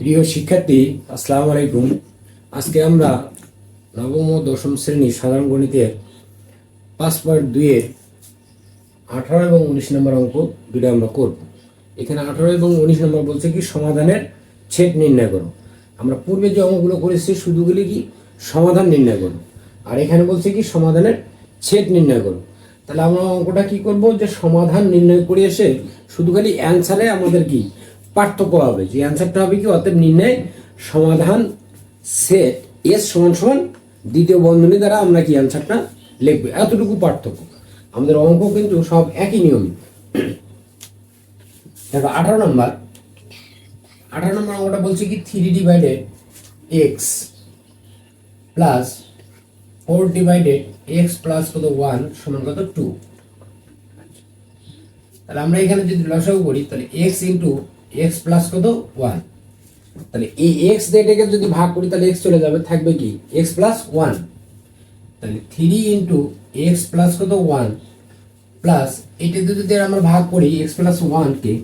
প্রিয় শিক্ষার্থী, আসসালামু আলাইকুম। আজকে আমরা নবম ও দশম শ্রেণি সাধারণ গণিতের পাঁচ পয়েন্ট দুইয়ের আঠারো এবং উনিশ নম্বর অঙ্ক দুটো আমরা করব। এখানে আঠারো এবং উনিশ নম্বর বলছে কি, সমাধানের ছেদ নির্ণয় করো। আমরা পূর্বে যে অঙ্কগুলো করেছি, শুধুগুলি কি, সমাধান নির্ণয় করো। আর এখানে বলছে কি, সমাধানের ছেদ নির্ণয় করো। তাহলে আমরা অঙ্কটা কি করব, যে সমাধান নির্ণয় করে এসে শুধু খালি অ্যান্সারে আমাদের কি পার্থক্য হবে। যে অ্যান্সারটা হবে কি, অতএব নির্ণয়, সমাধান সেট এস সমান সমান, দ্বিতীয় বন্ধনী দ্বারা আমরা কি অ্যান্সারটা লিখব? এতটুকু পার্থক্য। আমাদের অঙ্ক কিন্তু সব একই নিয়ম। দেখো, আঠারো নম্বর। আঠারো নম্বর অঙ্কটা বলছে কি three divided x plus four divided x plus কত? ওয়ান সমান কত? টু তাহলে আমরা এখানে যদি লসাগু করি, তাহলে এক্স ইন্টু এক্স প্লাস কত? ওয়ান তাহলে এই এক্স দিয়ে এটাকে যদি ভাগ করি, তাহলে এক্স চলে যাবে, থাকবে কি? এক্স প্লাস ওয়ান তাহলে থ্রি ইন্টু এক্স প্লাস কত? ওয়ান প্লাস এটাতে যদি আমরা ভাগ করি এক্স প্লাস ওয়ানকে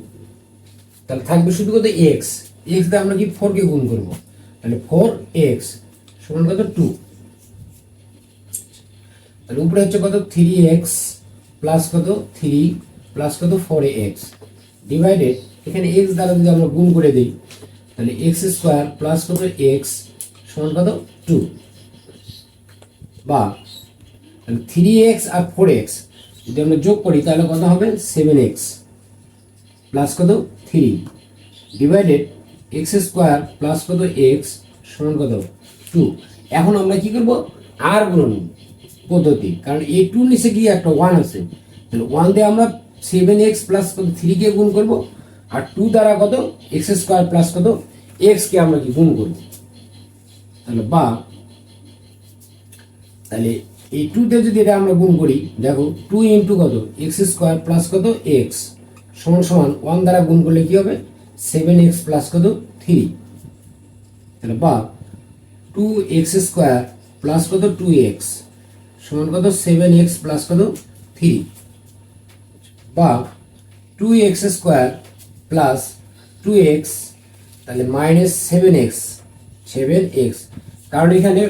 তাহলে থাকবে শুধু কত? এক্স এক্স দিয়ে আমরা কি? ফোরকে গুণ করব। তাহলে ফোর এক্স সমান কত? টু তাহলে উপরে হচ্ছে কত? থ্রি এক্স প্লাস কত? থ্রি প্লাস কত? ফোর এক্স ডিভাইডেড এখানে এক্স দ্বারা যদি আমরা গুণ করে দিই, তাহলে এক্স স্কোয়ার প্লাস কত? এক্স সমান কত? টু বা থ্রি এক্স আর ফোর এক্স যদি আমরা যোগ করি, তাহলে কত হবে? সেভেন এক্স প্লাস কত? Three divided x square plus কত? এক্স সমান কত? টু এখন আমরা কি করব? আর গুণন পদ্ধতি। কারণ এই টু নিচে কি একটা ওয়ান আছে। তাহলে ওয়ান দিয়ে আমরা সেভেন এক্স প্লাস কত? থ্রিকে গুণ করব। আর টু দ্বারা কত? এক্স স্কোয়ার প্লাস কত? এক্সকে আমরা কি গুণ করব? তাহলে বা, তাহলে এই টুতে যদি এটা আমরা গুণ করি, দেখো টু ইন্টু কত? এক্স স্কোয়ার প্লাস কত? এক্স সমান সমান ওয়ান দ্বারা গুণ করলে কি হবে? সেভেন এক্স প্লাস কত? থ্রি তাহলে বা টু এক্স স্কোয়ার প্লাস কত? টু এক্স সমান কত? সেভেন এক্স প্লাস কত? থ্রি বা two x square plus two x তাহলে minus seven x seven x কারণ এখানে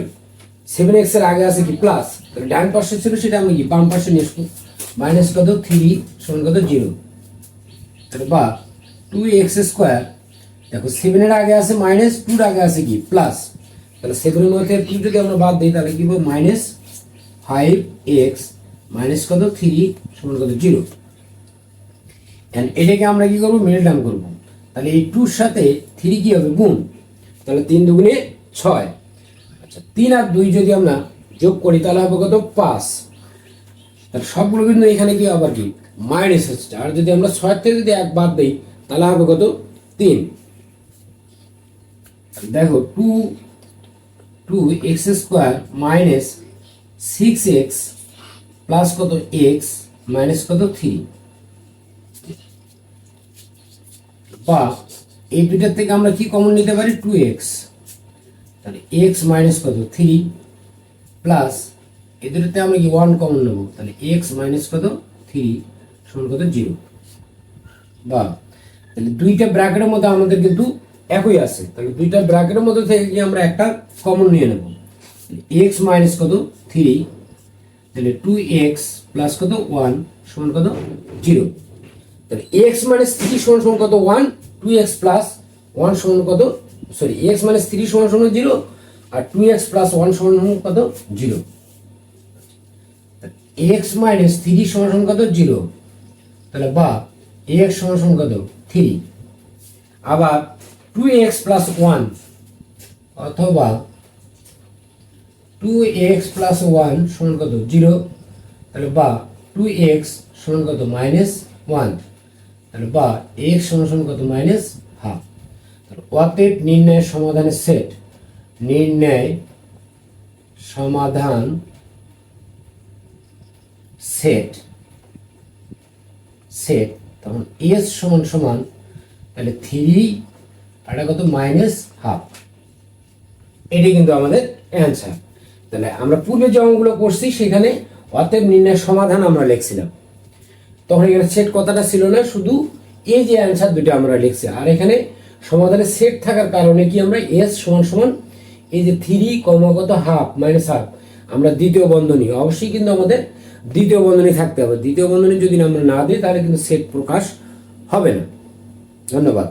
সেভেন এক্সের আগে আছে কি? প্লাস তাহলে ডান পাশে ছিল সেটা আমি কি? বাম পাশে নিয়ে মাইনাস কত? থ্রি সমান কত? জিরো তাহলে বা টু এক্স স্কোয়ার দেখো সেভেনের আগে আছে মাইনাস টুর আগে আছে কি? প্লাস তাহলে সেভেনের মধ্যে টু যদি আমরা বাদ দিই, তাহলে কি হবে মাইনাস ফাইভ এক্স মাইনাস কত? থ্রি সমান কত? জিরো এটাকে আমরা কি করব? মেল ডাউন করব। তাহলে এই টুর সাথে থ্রি কি হবে? গুণ। তাহলে তিন দুগুণে ছয়। আচ্ছা তিন আর দুই যদি আমরা যোগ করি, তাহলে হবে কত? পাঁচ। তাহলে সবগুলো কিন্তু এখানে কি আবার কি? মাইনাস হচ্ছে। আর যদি আমরা ছয় থেকে যদি এক বাদ দিই, তাহলে হবে কত? তিন। দেখো two two x square minus six x plus কত? এক্স মাইনাস কত? থ্রি বা এই দুটার থেকে আমরা কি কমন নিতে পারি? টু এক্স তাহলে এক্স মাইনাস কত? থ্রি প্লাস এ দুটোতে আমরা কি ওয়ান কমন নেব? তাহলে এক্স মাইনাস কত? থ্রি সমান কত? জিরো বা তাহলে দুইটা ব্র্যাকেটের মধ্যে আমাদের কিন্তু একই আছে। তাহলে দুইটা ব্র্যাকেটের মধ্যে থেকে কি আমরা একটা কমন নিয়ে নেব? এক্স মাইনাস কত? থ্রি তাহলে টু এক্স প্লাস কত? ওয়ান সমান কত? জিরো তাহলে এক্স মাইনাস থ্রি সমান সমান কত? One two x plus one সমান কত? সরি এক্স মাইনাস থ্রি সমান সমান জিরো আর টু এক্স প্লাস ওয়ান সমান সমান কত? জিরো এক্স মাইনাস থ্রি সমান সমান কত? জিরো তাহলে বা এক্স সমান সমান কত? থ্রি আবার টু এক্স প্লাস ওয়ান অথবা টু এক্স প্লাস ওয়ান সমান কত? জিরো তাহলে বা টু এক্স সমান কত? মাইনাস ওয়ান তাহলে বা এক্স সমান কত? মাইনাস হাফ তাহলে অতএব নির্ণয়ের সমাধানের সেট নির্ণয় সমাধান সেট সেট তখন এস সমান সমান, তাহলে থ্রি এটা কত? মাইনাস হাফ এটাই কিন্তু আমাদের অ্যান্সার তাহলে আমরা পূর্বে যে অঙ্কগুলো করছি, সেখানে অতএব নির্ণয়ের সমাধান আমরা লিখছিলাম। তখন এখানে সেট কথাটা ছিল না, শুধু এই যে অ্যান্সার দুটো আমরা লিখছি। আর এখানে সমাধানে সেট থাকার কারণে কি আমরা এস সমান সমান এই যে থ্রি কমাগত হাফ মাইনাস হাফ আমরা দ্বিতীয় বন্ধনী। অবশ্যই কিন্তু আমাদের দ্বিতীয় বন্ধনী থাকতে হবে। দ্বিতীয় বন্ধনী যদি আমরা না দিই, তাহলে কিন্তু সেট প্রকাশ হবে না। ধন্যবাদ।